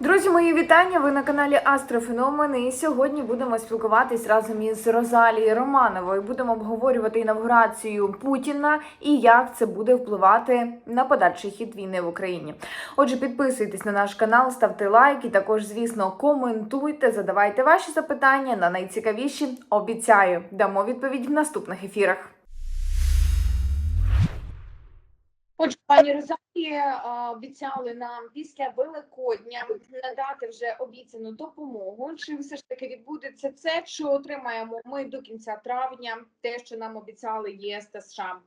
Друзі, мої вітання. Ви на каналі Астрофеномен. І сьогодні будемо спілкуватись разом із Розалією Романовою. Будемо обговорювати інавгурацію Путіна і як це буде впливати на подальший хід війни в Україні. Отже, підписуйтесь на наш канал, ставте лайк і також, звісно, коментуйте, задавайте ваші запитання на найцікавіші. Обіцяю, дамо відповідь в наступних ефірах. Отже, пані Розалії е, обіцяли нам після Великодня надати вже обіцяну допомогу. Чи все ж таки відбудеться це? Чи отримаємо ми до кінця травня те, що нам обіцяли ЄС та США?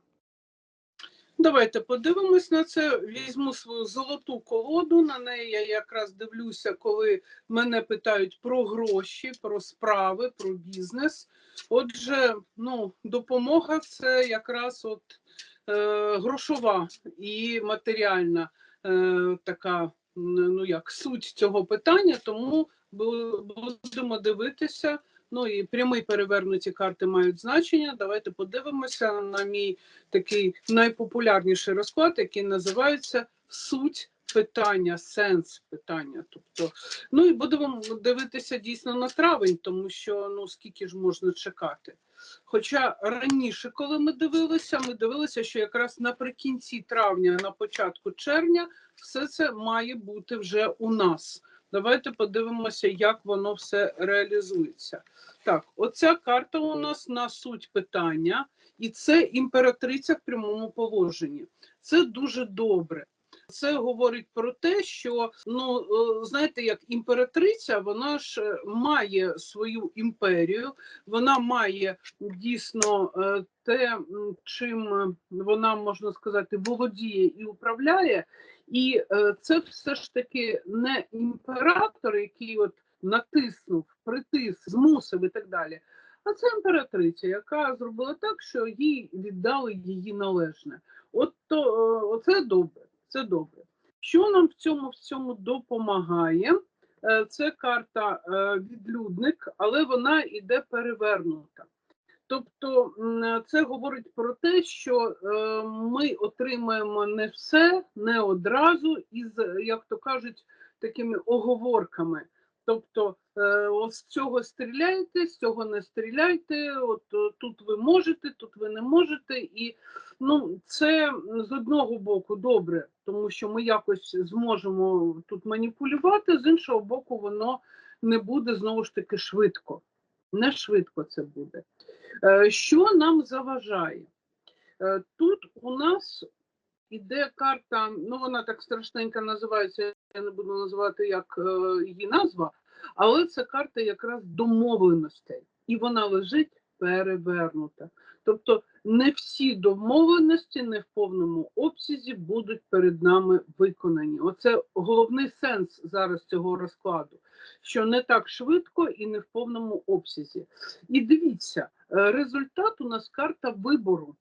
Давайте подивимось на це. Візьму свою золоту колоду. На неї я якраз дивлюся, коли мене питають про гроші, про справи, про бізнес. Отже, ну, допомога це якраз от грошова і матеріальна е, така ну як суть цього питання. Тому будемо дивитися. Ну і прямі перевернуті карти мають значення. Давайте подивимося на мій такий найпопулярніший розклад, який називається суть питання, сенс питання. Тобто, ну і будемо дивитися дійсно на травень, тому що ну скільки ж можна чекати. Хоча раніше, коли ми дивилися, ми дивилися, що якраз наприкінці травня, на початку червня, все це має бути вже у нас. Давайте подивимося, як воно все реалізується. Так, оця карта у нас на суть питання, і це імператриця в прямому положенні. Це дуже добре. Це говорить про те, що ну е, знаєте, як імператриця, вона ж е, має свою імперію, вона має дійсно е, те, чим вона можна сказати володіє і управляє. І це все ж таки не імператор, який от натиснув, притис, змусив і так далі. А це імператриця, яка зробила так, що їй віддали її належне. От то оце добре. Це добре. Що нам в цьому всьому допомагає? Е, Це карта е, відлюдник, але вона іде перевернута. Тобто це говорить про те, що е, ми отримаємо не все, не одразу, із, як то кажуть, такими оговорками. Тобто, е, з цього стріляйте, з цього не стріляйте, от е, тут ви можете, тут ви не можете. І ну, це з одного боку добре, тому що ми якось зможемо тут маніпулювати, з іншого боку, воно не буде знову ж таки швидко. Не швидко це буде. Е, Що нам заважає? Тут у нас іде карта, ну вона так страшненько називається, я не буду називати як е, її назва, але це карта якраз домовленостей, і вона лежить перевернута. Тобто не всі домовленості не в повному обсязі будуть перед нами виконані. Оце головний сенс зараз цього розкладу, що не так швидко і не в повному обсязі. І дивіться, е, результат у нас карта вибору.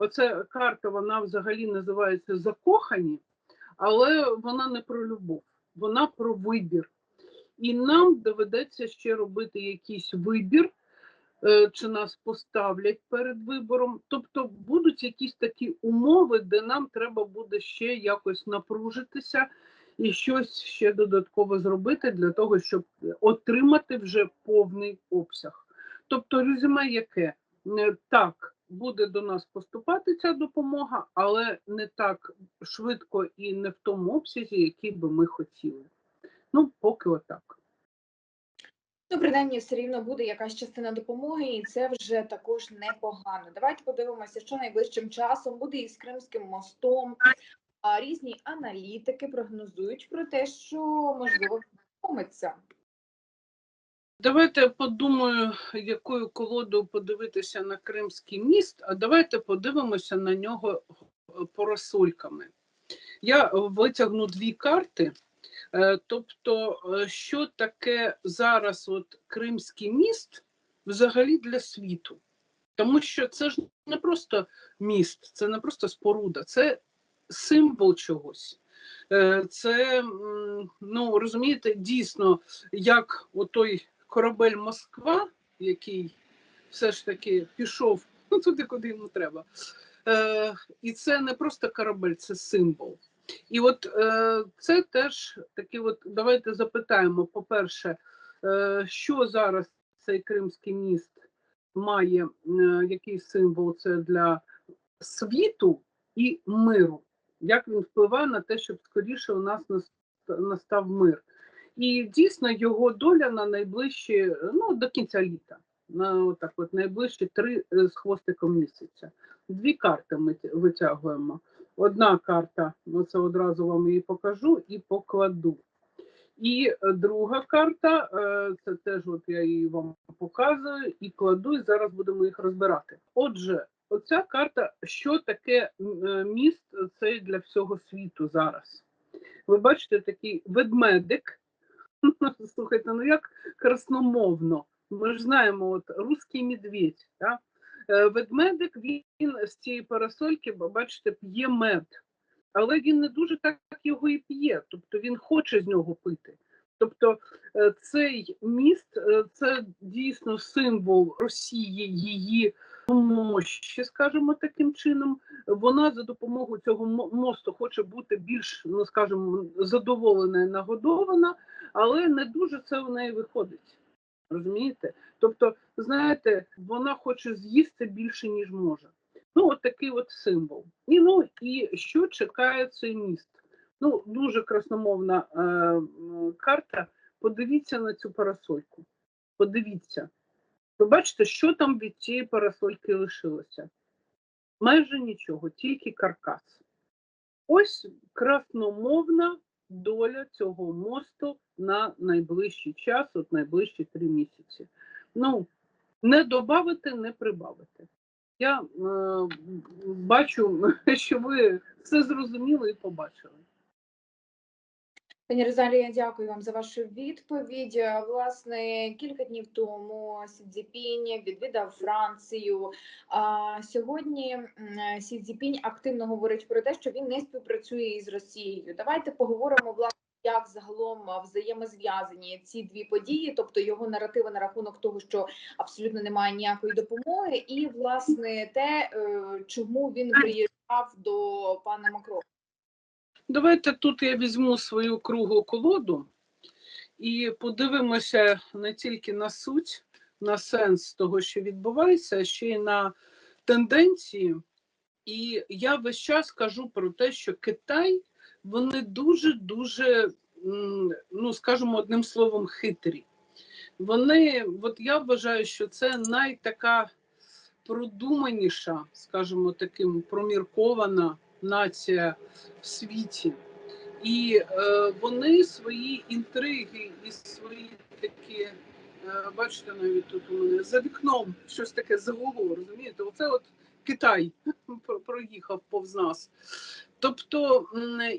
Оця карта, вона взагалі називається закохані, але вона не про любов, вона про вибір. І нам доведеться ще робити якийсь вибір, е, чи нас поставлять перед вибором. Тобто будуть якісь такі умови, де нам треба буде ще якось напружитися і щось ще додатково зробити для того, щоб отримати вже повний обсяг. Тобто, резюме яке? Е, Так, буде до нас поступати ця допомога, але не так швидко і не в тому обсязі, який би ми хотіли. Ну, поки отак. Ну, принаймні, все рівно буде якась частина допомоги, і це вже також непогано. Давайте подивимося, що найближчим часом буде із Кримським мостом. А різні аналітики прогнозують про те, що можливо помиться. Давайте подумаю, якою колодою подивитися на Кримський міст, а давайте подивимося на нього поросульками. Я витягну дві карти. Е, Тобто, е, що таке зараз от Кримський міст взагалі для світу? Тому що це ж не просто міст, це не просто споруда, це символ чогось. Е, Це, ну розумієте, дійсно, як отой корабель Москва, який все ж таки пішов ну, туди, куди йому треба. Е, І це не просто корабель, це символ. І от е, це теж такі, от давайте запитаємо: по-перше, е, що зараз цей кримський міст має, е, який символ це для світу і миру? Як він впливає на те, щоб скоріше у нас нас- настав мир? І дійсно його доля на найближчі, ну до кінця літа, на отак от найближчі три е, з хвостиком місяця. Дві карти ми витягуємо. Одна карта, ну це одразу вам її покажу і покладу. І е, друга карта, е, це теж от я її вам показую і кладу, і зараз будемо їх розбирати. Отже, оця карта, що таке міст цей для всього світу зараз? Ви бачите такий ведмедик. Слухайте, ну як красномовно. Ми ж знаємо, от русський медведь. Да? Е, Ведмедик він з цієї парасольки, бачите, п'є мед, але він не дуже так його і п'є, тобто він хоче з нього пити. Тобто е, цей міст е, це дійсно символ Росії, її мощі, скажімо таким чином. Вона за допомогою цього мосту хоче бути більш, ну скажімо, задоволена і нагодована, але не дуже це в неї виходить. Розумієте? Тобто, знаєте, вона хоче з'їсти більше, ніж може. Ну, от такий от символ. І ну і що чекає цей міст? Ну, дуже красномовна е, карта. Подивіться на цю парасольку. Подивіться. Ви бачите, що там від цієї парасольки лишилося? Майже нічого, тільки каркас. Ось красномовна доля цього мосту на найближчий час, от найближчі три місяці. Ну, не додати, не прибавити. Я е, бачу, що ви все зрозуміли і побачили. Пані Розалія, дякую вам за вашу відповідь. Е, Власне, кілька днів тому Сі Цзіпінь відвідав Францію. А сьогодні Сі Цзіпінь активно говорить про те, що він не співпрацює із Росією. Давайте поговоримо власне. Як загалом взаємозв'язані ці дві події, тобто його наративи на рахунок того, що абсолютно немає ніякої допомоги, і власне те, е, чому він приїжджав до пана Макрона. Давайте тут я візьму свою круглу колоду і подивимося не тільки на суть, на сенс того, що відбувається, а ще й на тенденції. І я весь час кажу про те, що Китай вони дуже-дуже, ну скажімо одним словом, хитрі. Вони, от я вважаю, що це найтака продуманіша, скажімо, таким проміркована нація в світі. І е, вони свої інтриги і свої такі, е, бачите, навіть тут у мене за вікном щось таке загуло, розумієте? Оце от Китай проїхав повз нас. Тобто,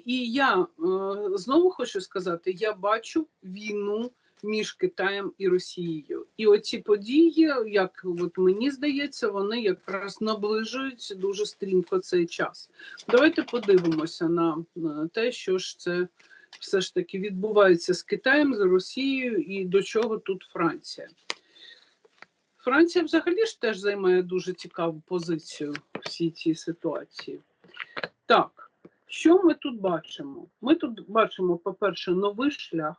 і я е, знову хочу сказати: я бачу війну між Китаєм і Росією. І оці події, як от мені здається, вони якраз наближують дуже стрімко цей час. Давайте подивимося на, на те, що ж це все ж таки відбувається з Китаєм, з Росією і до чого тут Франція. Франція взагалі ж теж займає дуже цікаву позицію в всій цій ситуації. Так, що ми тут бачимо? Ми тут бачимо, по-перше, новий шлях.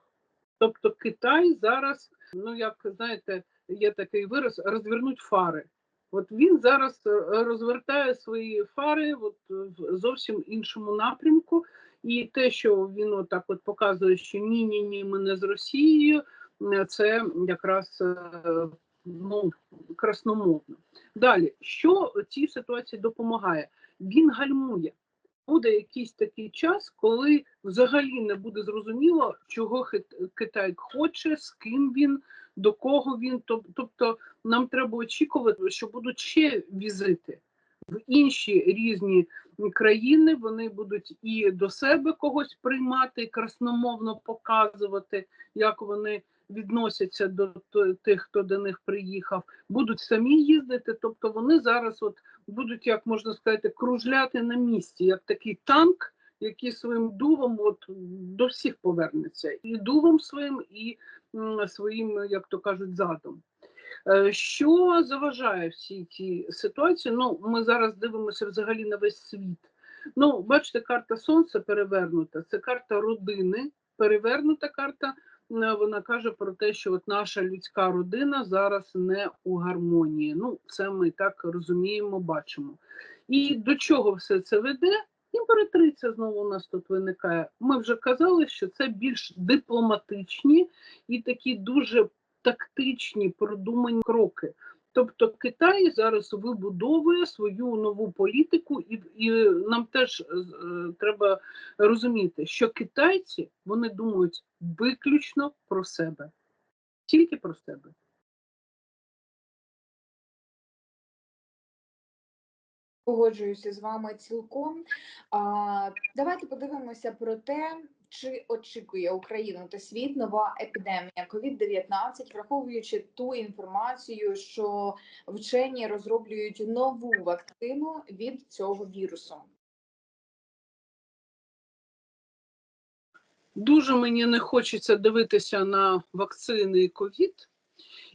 Тобто Китай зараз, ну як знаєте, є такий вираз, розвернуть фари. От він зараз е, розвертає свої фари от, в зовсім іншому напрямку. І те, що він отак от показує, що ні, ні, ні, ми не з Росією, е, це якраз е, ну, красномовно. Далі, що цій ситуації допомагає? Він гальмує. Буде якийсь такий час, коли взагалі не буде зрозуміло, чого Китай хоче, з ким він, до кого він. Тобто нам треба очікувати, що будуть ще візити в інші різні країни. Вони будуть і до себе когось приймати, красномовно показувати, як вони відносяться до тих, хто до них приїхав, будуть самі їздити. Тобто вони зараз, от будуть, як можна сказати, кружляти на місці, як такий танк. Який своїм дувом от до всіх повернеться, і дувом своїм, і своїм, як то кажуть, задом. Е, Що заважає всій цій ситуації? Ну, ми зараз дивимося взагалі на весь світ. Ну, бачите, карта Сонця перевернута. Це карта родини. Перевернута карта. Е, Вона каже про те, що от наша людська родина зараз не у гармонії. Ну, це ми так розуміємо, бачимо. І до чого все це веде? Імператриця знову у нас тут виникає. Ми вже казали, що це більш дипломатичні і такі дуже тактичні продумані кроки. Тобто Китай зараз вибудовує свою нову політику, і, і нам теж е, треба розуміти, що китайці вони думають виключно про себе, тільки про себе. Погоджуюся з вами цілком. А, давайте подивимося про те, чи очікує Україну та світ нова епідемія COVID-19, враховуючи ту інформацію, що вчені розроблюють нову вакцину від цього вірусу. Дуже мені не хочеться дивитися на вакцини і ковід.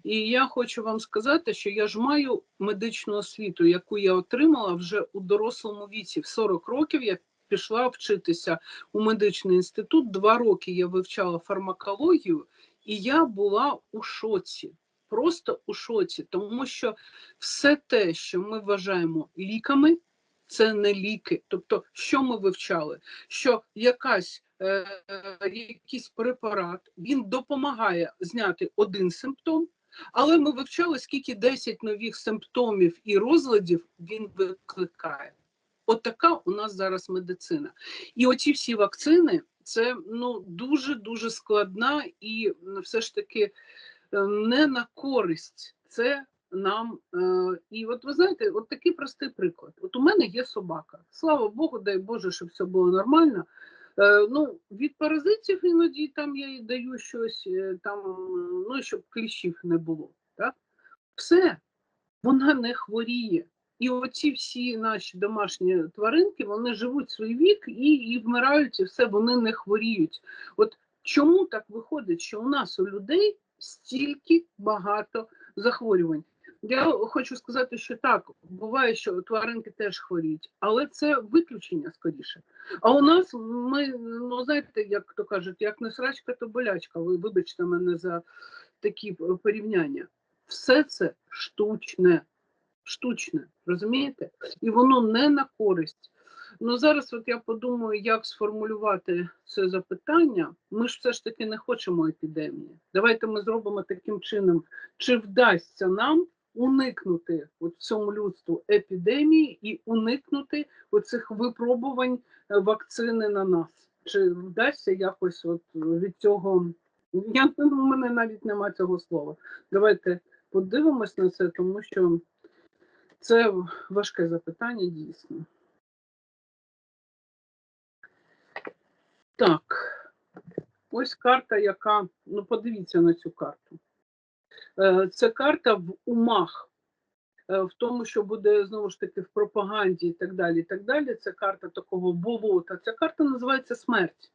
І я хочу вам сказати, що я ж маю медичну освіту, яку я отримала вже у дорослому віці. В 40 років я пішла вчитися у медичний інститут. Два роки я вивчала фармакологію, і я була у шоці. Просто у шоці, тому що все те, що ми вважаємо ліками, це не ліки. Тобто, що ми вивчали? Що якась е, якийсь препарат він допомагає зняти один симптом, але ми вивчали, скільки 10 нових симптомів і розладів він викликає. От така у нас зараз медицина. І оці всі вакцини це ну дуже дуже складна і все ж таки е, не на користь. Це нам. Е, і от ви знаєте, от такий простий приклад. От у мене є собака. Слава Богу, дай Боже, щоб все було нормально. Е, ну, від паразитів іноді там я їй даю щось, е, там, ну, щоб кліщів не було. Так? Все, вона не хворіє. І оці всі наші домашні тваринки, вони живуть свій вік і, і вмирають, і все, вони не хворіють. От чому так виходить, що у нас у людей стільки багато захворювань? Я хочу сказати, що так, буває, що тваринки теж хворіють, але це виключення скоріше. А у нас ми, ну знаєте, як то кажуть, як не срачка, то болячка. Ви вибачте мене за такі е, порівняння. Все це штучне, штучне, розумієте? І воно не на користь. Ну зараз, от я подумаю, як сформулювати це запитання. Ми ж все ж таки не хочемо епідемії. Давайте ми зробимо таким чином, чи вдасться нам уникнути от цьому людству епідемії і уникнути оцих випробувань е, вакцини на нас. Чи вдасться якось от від цього? Я у мене навіть нема цього слова. Давайте подивимось на це, тому що це важке запитання дійсно. Так, ось карта, яка, ну подивіться на цю карту. Е, Це карта в умах, е, в тому, що буде знову ж таки в пропаганді і так далі. і так далі. Це карта такого болота. Ця карта називається смерть.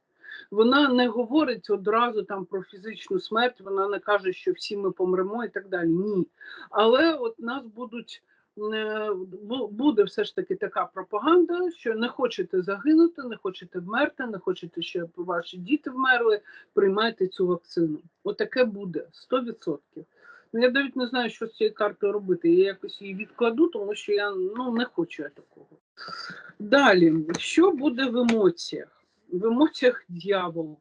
Вона не говорить одразу там про фізичну смерть, вона не каже, що всі ми помремо і так далі. Ні. Але от нас будуть. Бу- Буде все ж таки така пропаганда, що не хочете загинути, не хочете вмерти, не хочете, щоб ваші діти вмерли, приймайте цю вакцину. Отаке буде 100%. Ну, я навіть не знаю, що з цією картою робити. Я якось її відкладу, тому що я ну, не хочу я такого. Далі, що буде в емоціях? В емоціях дьявол.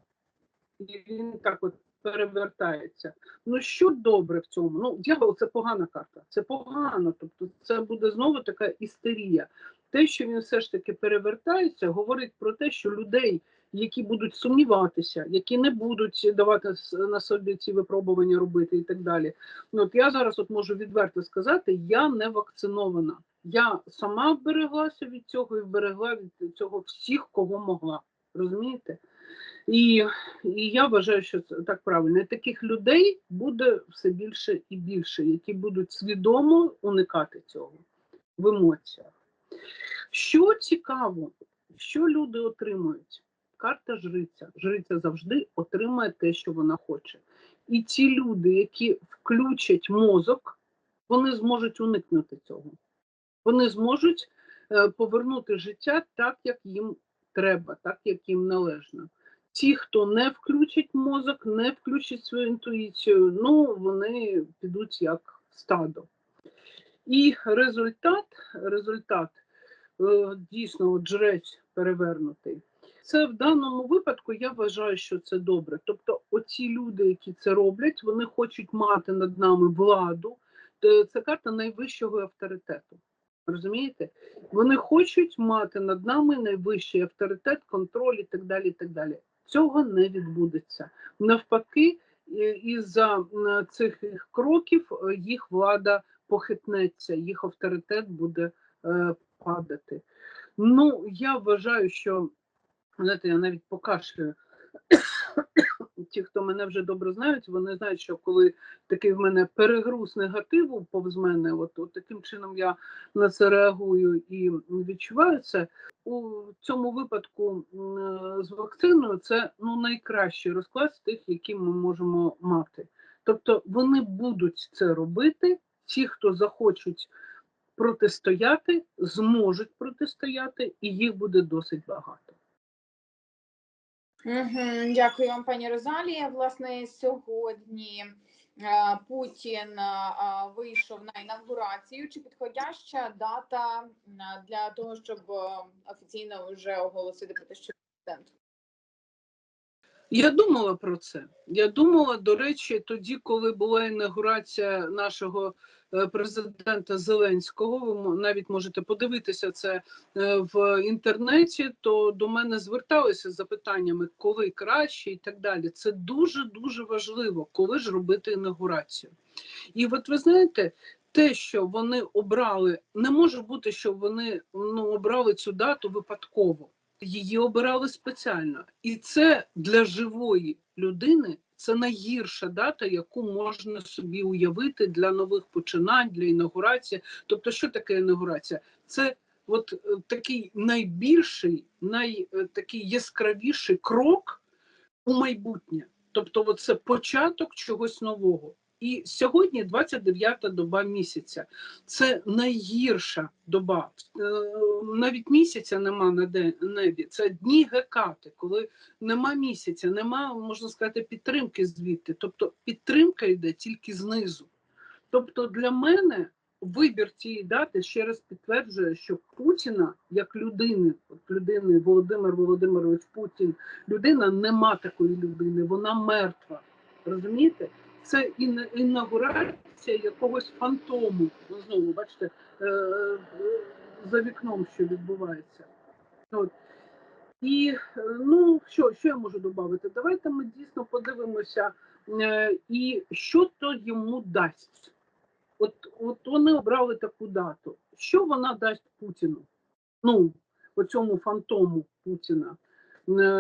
І він так от перевертається. Ну, що добре в цьому? Ну, дьявол це погана карта. Це погано. Тобто, це буде знову така істерія. Те, що він все ж таки перевертається, говорить про те, що людей, які будуть сумніватися, які не будуть давати на собі ці випробування робити і так далі. Ну, от я зараз от можу відверто сказати, я не вакцинована. Я сама вбереглася від цього і вберегла від цього всіх, кого могла. Розумієте? І, і я вважаю, що це так правильно. І таких людей буде все більше і більше, які будуть свідомо уникати цього в емоціях. Що цікаво, що люди отримують? Карта жриця. Жриця завжди отримує те, що вона хоче. І ті люди, які включать мозок, вони зможуть уникнути цього. Вони зможуть е, повернути життя так, як їм треба, так як їм належно. Ті, хто не включить мозок, не включить свою інтуїцію, ну вони підуть як стадо. І результат, результат е, дійсно жрець перевернутий. Це в даному випадку я вважаю, що це добре. Тобто, оці люди, які це роблять, вони хочуть мати над нами владу. Це карта найвищого авторитету. Розумієте? Вони хочуть мати над нами найвищий авторитет, контроль і так далі. І так далі. Цього не відбудеться. Навпаки, і- із-за цих їх кроків е, їх влада похитнеться, їх авторитет буде е, падати. Ну, я вважаю, що знаєте, я навіть покашлюю. Ті, хто мене вже добре знають, вони знають, що коли такий в мене перегруз негативу повз мене, от, от таким чином я на це реагую і відчуваю це. У цьому випадку з вакциною це ну, найкращий розклад з тих, які ми можемо мати. Тобто вони будуть це робити, ті, хто захочуть протистояти, зможуть протистояти, і їх буде досить багато. Дякую вам, пані Розалія. Власне, сьогодні е, Путін е, вийшов на інавгурацію. Чи підходяща дата е, для того, щоб е, офіційно вже оголосити про те, що президент? Я думала про це. Я думала, до речі, тоді, коли була інаугурація нашого е, президента Зеленського, ви навіть можете подивитися це е, в інтернеті, то до мене зверталися з запитаннями, коли краще і так далі. Це дуже дуже важливо, коли ж робити інаугурацію. І от ви знаєте. Те, що вони обрали, не може бути, що вони ну, обрали цю дату випадково її обирали спеціально. І це для живої людини це найгірша дата, яку можна собі уявити для нових починань, для інаугурації. Тобто, що таке інаугурація? Це от е, такий найбільший, най, е, такий яскравіший крок у майбутнє. Тобто, це початок чогось нового. І сьогодні 29-та доба місяця. Це найгірша доба. Е, Навіть місяця нема на небі. Це дні гекати, коли нема місяця, нема, можна сказати, підтримки звідти. Тобто підтримка йде тільки знизу. Тобто для мене вибір цієї дати ще раз підтверджує, що Путіна як людини, от людини Володимир Володимирович Путін, людина нема такої людини, вона мертва. Розумієте? Це інаугурація якогось фантому. Ну, знову бачите, е, е, за вікном, що відбувається. От. І е, ну що, що я можу додати? Давайте ми дійсно подивимося, і що то йому дасть. От, от вони обрали таку дату. Що вона дасть Путіну? Ну, оцьому фантому Путіна.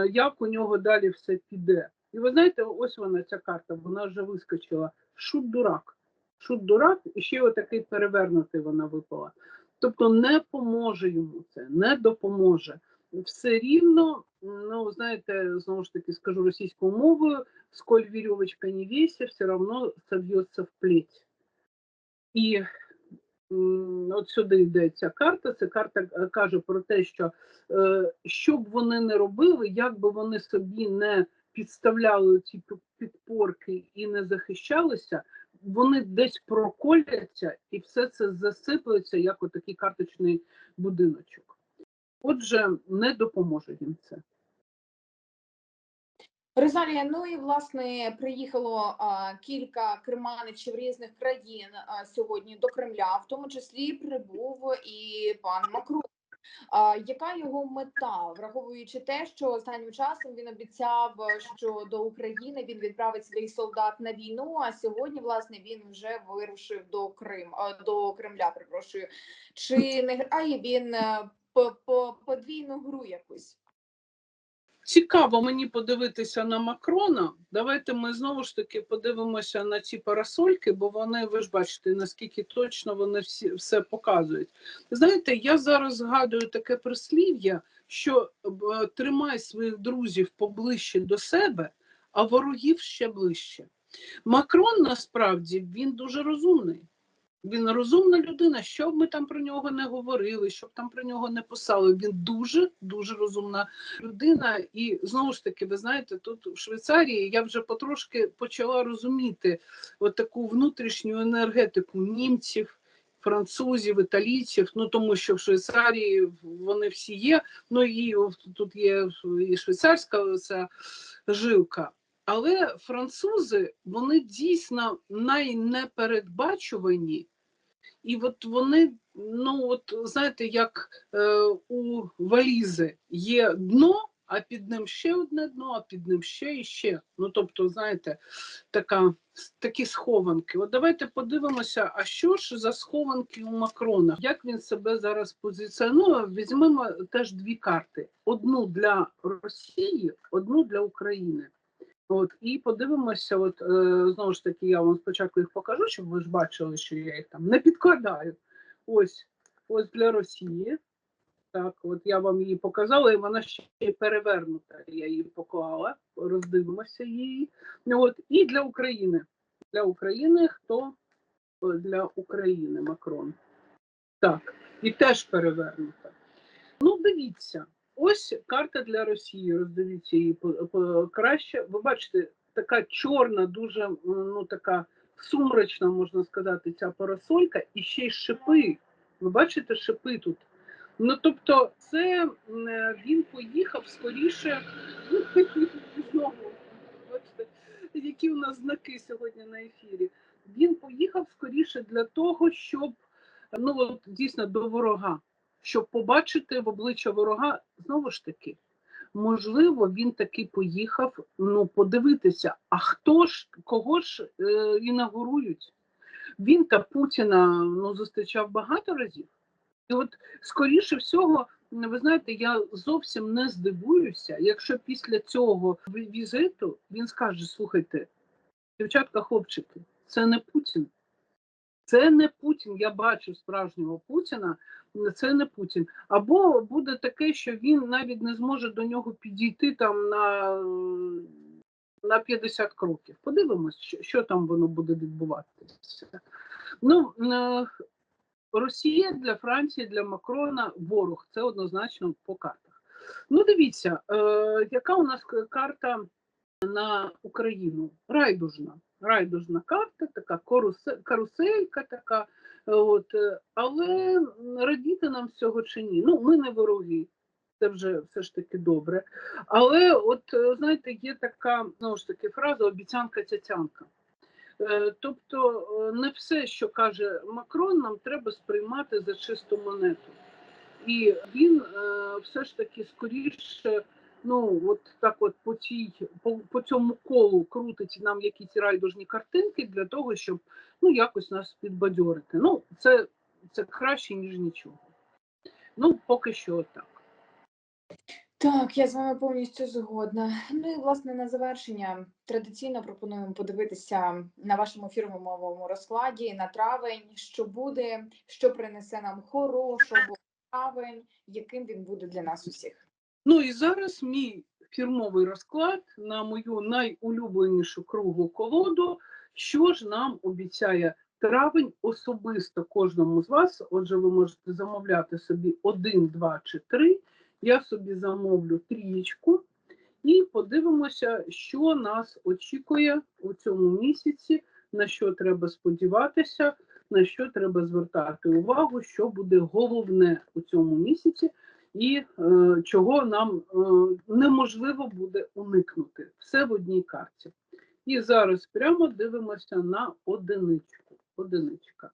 Як у нього далі все піде? І ви знаєте, ось вона ця карта, вона вже вискочила. Шут дурак. Шут дурак, і ще отакий перевернутий вона випала. Тобто не поможе йому це, не допоможе. Все рівно, ну знаєте, знову ж таки скажу російською мовою, сколь вірьовочка не весе, все одно соб'ється в плеть. І от сюди йде ця карта. Ця карта е, каже про те, що е, що б вони не робили, як би вони собі не підставляли ці підпорки і не захищалися, вони десь проколяться і все це засиплеться як отакий карточний будиночок. Отже, не допоможе їм це. Розалія, ну і власне приїхало а, кілька керманичів різних країн а, сьогодні до Кремля, в тому числі прибув і пан Макрон. Яка його мета, враховуючи те, що останнім часом він обіцяв, що до України він відправить своїх солдат на війну. А сьогодні, власне, він вже вирушив до Крим до Кремля. Перепрошую, чи не грає він е, по, по подвійну гру якусь? Цікаво мені подивитися на Макрона. Давайте ми знову ж таки подивимося на ці парасольки, бо вони, ви ж бачите, наскільки точно вони всі все показують. Знаєте, я зараз згадую таке прислів'я, що е, тримай своїх друзів поближче до себе, а ворогів ще ближче. Макрон насправді він дуже розумний. Він розумна людина, що б ми там про нього не говорили, що б там про нього не писали. Він дуже дуже розумна людина. І знову ж таки, ви знаєте, тут в Швейцарії я вже потрошки почала розуміти от таку внутрішню енергетику німців, французів, італійців. Ну тому що в Швейцарії вони всі є. Ну і тут є і швейцарська ця жилка. Але французи вони дійсно найнепередбачувані, і от вони, ну от знаєте, як е, у валізи є дно, а під ним ще одне дно, а під ним ще і ще. Ну тобто, знаєте, така, такі схованки. От давайте подивимося, а що ж за схованки у Макрона? Як він себе зараз позиціонує? Візьмемо теж дві карти: одну для Росії, одну для України. От і подивимося, от е, знову ж таки, я вам спочатку їх покажу, щоб ви ж бачили, що я їх там не підкладаю. Ось, ось для Росії. Так, от я вам її показала, і вона ще перевернута. Я її поклала, роздивимося її. От, і для України. Для України хто для України Макрон. Так, і теж перевернута. Ну, дивіться, ось карта для Росії. Роздивіться її краще. Ви бачите, така чорна, дуже ну така сумрачна, можна сказати, ця парасолька, і ще й шипи. Ви бачите шипи тут. Ну тобто, це він поїхав скоріше. Знову бачите, які у нас знаки сьогодні на ефірі. Він поїхав скоріше для того, щоб ну от дійсно до ворога, щоб побачити в обличчя ворога знову ж таки. Можливо, він таки поїхав ну, подивитися, а хто ж, кого ж е, інаугурують? Він та Путіна ну, зустрічав багато разів. І от, скоріше всього, ви знаєте, я зовсім не здивуюся, якщо після цього візиту він скаже: слухайте, дівчатка, хлопчики, це не Путін. Це не Путін. Я бачу справжнього Путіна. Це не Путін. Або буде таке, що він навіть не зможе до нього підійти там на, е, на 50 кроків. Подивимось, що, що там воно буде відбуватися. Ну, е, Росія для Франції, для Макрона ворог. Це однозначно по картах. Ну, дивіться, е, яка у нас карта на Україну? Райдужна. Райдужна карта, така каруселька така. От, е, але радіти нам з цього чи ні? Ну, ми не вороги. Це вже все ж таки добре. Але, от е, знаєте, є така знову ж таки фраза обіцянка цяцянка. Е, Тобто не все, що каже Макрон, нам треба сприймати за чисту монету. І він все ж таки скоріше, ну от так от по цій по, по цьому колу крутить нам якісь райдужні картинки для того, щоб ну якось нас підбадьорити. Ну, це, це краще, ніж нічого. Ну, поки що так. Так, я з вами повністю згодна. Ну і власне на завершення традиційно пропонуємо подивитися на вашому фірмовому розкладі на травень, що буде, що принесе нам хорошого травень, яким він буде для нас усіх. Ну і зараз мій фірмовий розклад на мою найулюбленішу круглу колоду. Що ж нам обіцяє травень особисто кожному з вас? Отже, ви можете замовляти собі один, два чи три. Я собі замовлю трієчку і подивимося, що нас очікує у цьому місяці, на що треба сподіватися, на що треба звертати увагу, що буде головне у цьому місяці і е, чого нам е, неможливо буде уникнути. Все в одній карті. І зараз прямо дивимося на одиничку. Одиничка.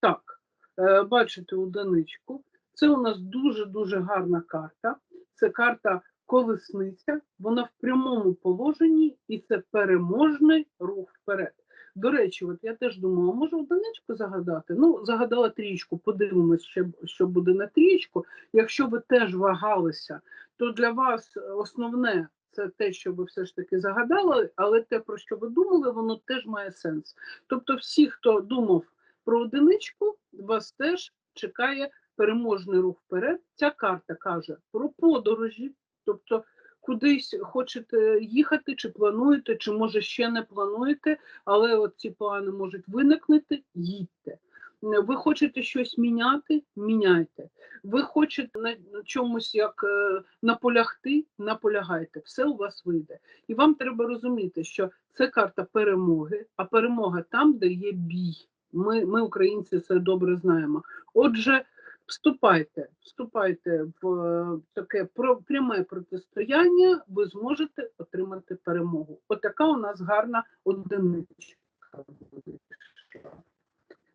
Так, е, бачите одиничку. Це у нас дуже-дуже гарна карта. Це карта колесниця. Вона в прямому положенні і це переможний рух вперед. До речі, от я теж думала, може одиничку загадати? Ну, загадала трієчку, подивимось, що, що буде на трієчку. Якщо ви теж вагалися, то для вас основне це те, що ви все ж таки загадали, але те, про що ви думали, воно теж має сенс. Тобто, всі, хто думав про одиничку, вас теж чекає переможний рух вперед. Ця карта каже про подорожі, тобто кудись хочете їхати, чи плануєте, чи може ще не плануєте, але от ці плани можуть виникнути, їдьте. Ви хочете щось міняти? Міняйте. Ви хочете на чомусь як е, наполягти, наполягайте. Все у вас вийде. І вам треба розуміти, що це карта перемоги, а перемога там, де є бій. Ми, ми українці, це добре знаємо. Отже, вступайте, вступайте в е, таке пряме протистояння, ви зможете отримати перемогу. Отака у нас гарна одиничка.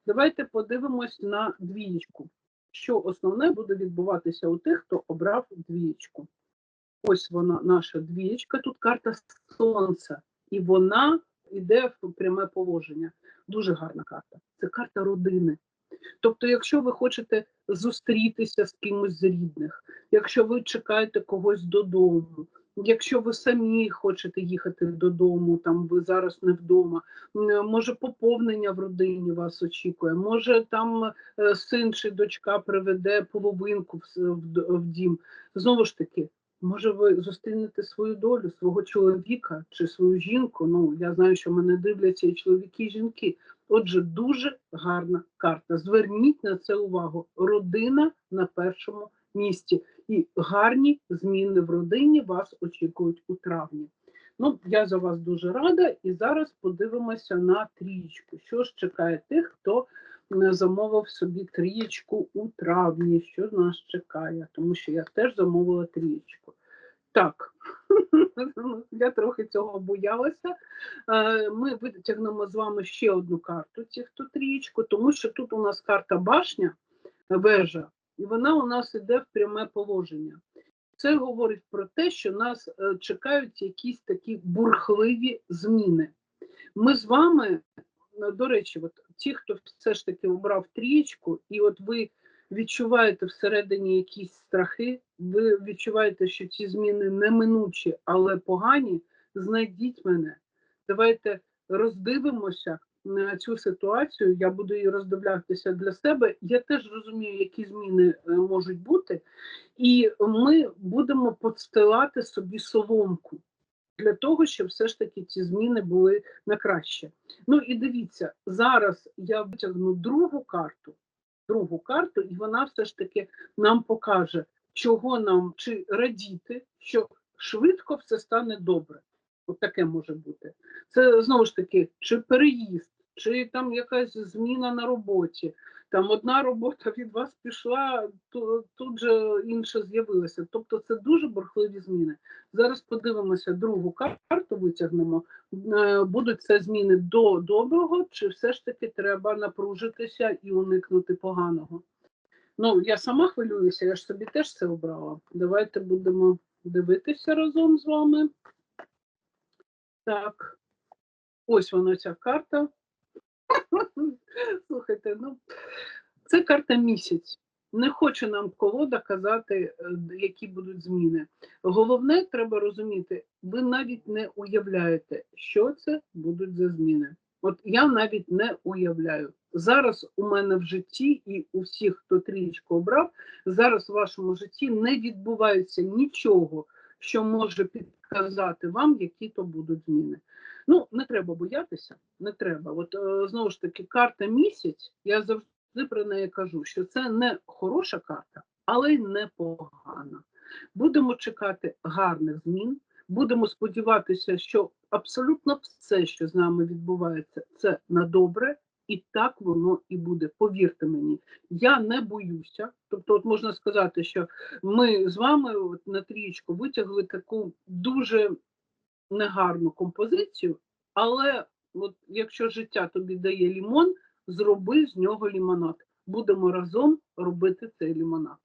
Давайте подивимось на двієчку. Що основне буде відбуватися у тих, хто обрав двієчку. Ось вона, наша двієчка. Тут карта сонця, і вона йде в пряме положення. Дуже гарна карта. Це карта родини. Тобто, якщо ви хочете зустрітися з кимось з рідних, якщо ви чекаєте когось додому, якщо ви самі хочете їхати додому, там ви зараз не вдома, може поповнення в родині вас очікує, може там е, син чи дочка приведе половинку в, дім. Знову ж таки, може ви зустрінете свою долю, свого чоловіка чи свою жінку. Ну я знаю, що мене дивляться і чоловіки, і жінки. Отже, дуже гарна карта. Зверніть на це увагу. Родина на першому місці. І гарні зміни в родині вас очікують у травні. Ну, я за вас дуже рада. І зараз подивимося на трієчку. Що ж чекає тих, хто не замовив собі трієчку у травні? Що нас чекає? Тому що я теж замовила трієчку. Так, я трохи цього боялася. Е, Ми витягнемо з вами ще одну карту, ці хто трієчку, тому що тут у нас карта башня, вежа, і вона у нас іде в пряме положення. Це говорить про те, що нас е, чекають якісь такі бурхливі зміни. Ми з вами, е, до речі, от ті, хто все ж таки обрав трієчку, і от ви відчуваєте всередині якісь страхи, ви відчуваєте, що ці зміни неминучі, але погані, знайдіть мене. Давайте роздивимося на цю ситуацію. Я буду її роздивлятися для себе. Я теж розумію, які зміни е, можуть бути, і ми будемо подстилати собі соломку для того, щоб все ж таки ці зміни були на краще. Ну і дивіться, зараз я витягну другу карту, другу карту, і вона все ж таки нам покаже, чого нам чи радіти, що швидко все стане добре. От таке може бути. Це знову ж таки, чи переїзд, чи там якась зміна на роботі. Там одна робота від вас пішла, то тут же інша з'явилася. Тобто це дуже бурхливі зміни. Зараз подивимося другу карту, витягнемо. Е, Будуть це зміни до доброго, чи все ж таки треба напружитися і уникнути поганого? Ну, я сама хвилююся, я ж собі теж це обрала. Давайте будемо дивитися разом з вами. Так, ось вона ця карта. Слухайте, ну це карта місяць. Не хоче нам колода казати, е, які будуть зміни. Головне, треба розуміти, ви навіть не уявляєте, що це будуть за зміни. От я навіть не уявляю. Зараз у мене в житті і у всіх, хто трієчку обрав, зараз в вашому житті не відбувається нічого, що може підказати вам, які то будуть зміни. Ну, не треба боятися, не треба. От е, знову ж таки, карта місяць, я завжди про неї кажу, що це не хороша карта, але й не погана. Будемо чекати гарних змін, будемо сподіватися, що абсолютно все, що з нами відбувається, це на добре. І так воно і буде. Повірте мені, я не боюся. Тобто, от можна сказати, що ми з вами от на трієчку витягли таку дуже негарну композицію, але от якщо життя тобі дає лімон, зроби з нього лімонад. Будемо разом робити цей лімонад.